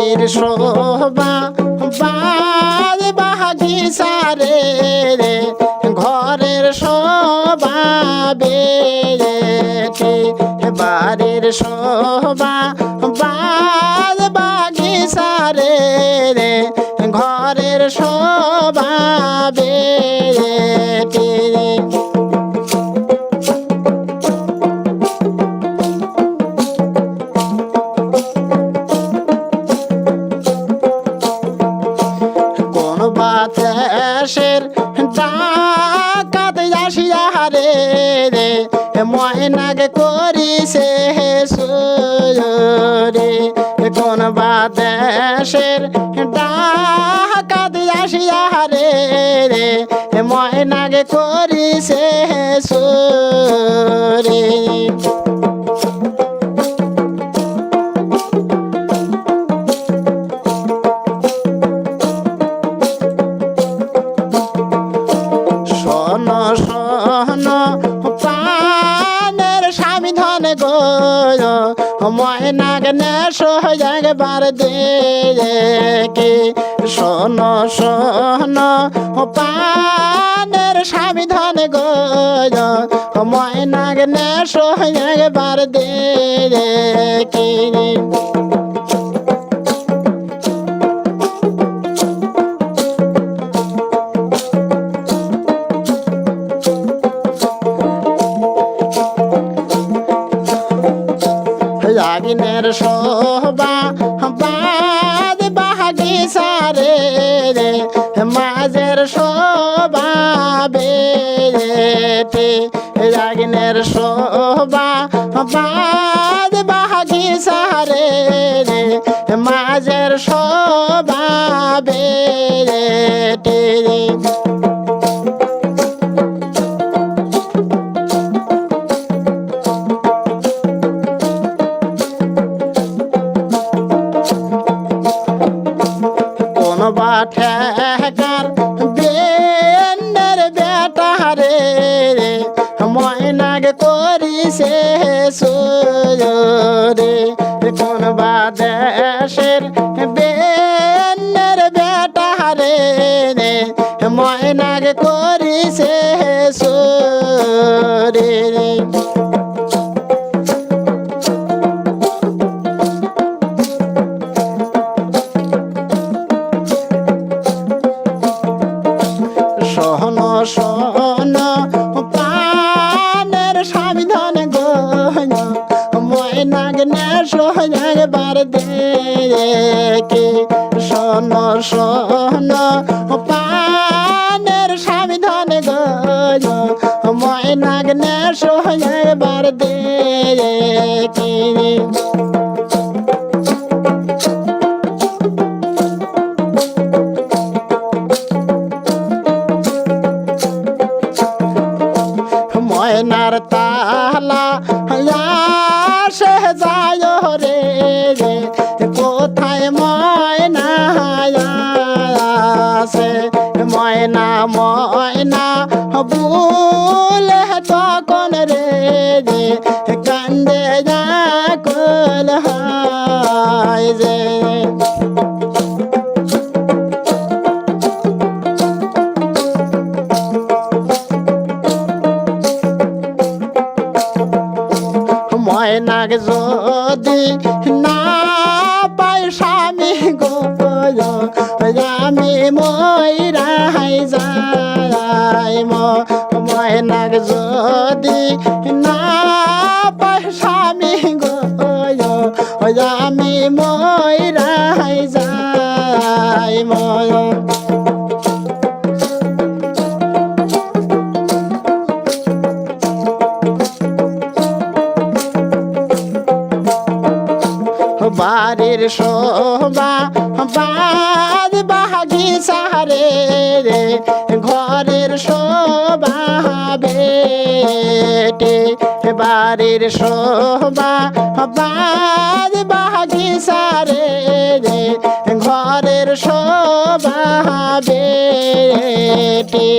বাড়ির শোভা বাদ বাগিচা রে, ঘরের শোভা বেড়েছে। বাড়ির শোভা বাদ বাগিচা রে, ঘরের শোভা ডাকাত হারে রে ময়নাকে করিছে সুরে কোন বাতাসের ডাকাত আসিয়া রে রে ময়নাকে করিছে সুরে ময়নাগ নেশো একবার দেখে শোন শোন পানের স্বামী ধন গো ময়নাগ নেশো একবার দেখে লাগিনের শোভা বাদ বাহাগি সারে রে, মাঝের শোভা বেটে লাগিনের শোভা বাদ বাহাগি সারে রে, মাঝের শোভা কোন বাঠেকার বেন্ডের বেটা রে, ময়নাগ করিছে সুরে কোন বাদেশের বেন্ডের বেটা রে, ময়নাগ করিছে সুরে দেখে সন সহন পানের সাবিধান গয় ময়নাগ না সহজাগ বার দেখে। ময়নার তালা ময়না বুলে তখন রে রে কান্দে যা কল হয় রে ময়নাক যদি না পাই স্বামী গো আমি ময়রাই যাই ময়নাক যদি না স্বামী গো আমি ময়রাই যাই ময় বাড়ির শোভা বাদ বাহাগি সারে বাড়ির শোভা বাদ বাহাগি সারে রে ঘরের শোভা বেটে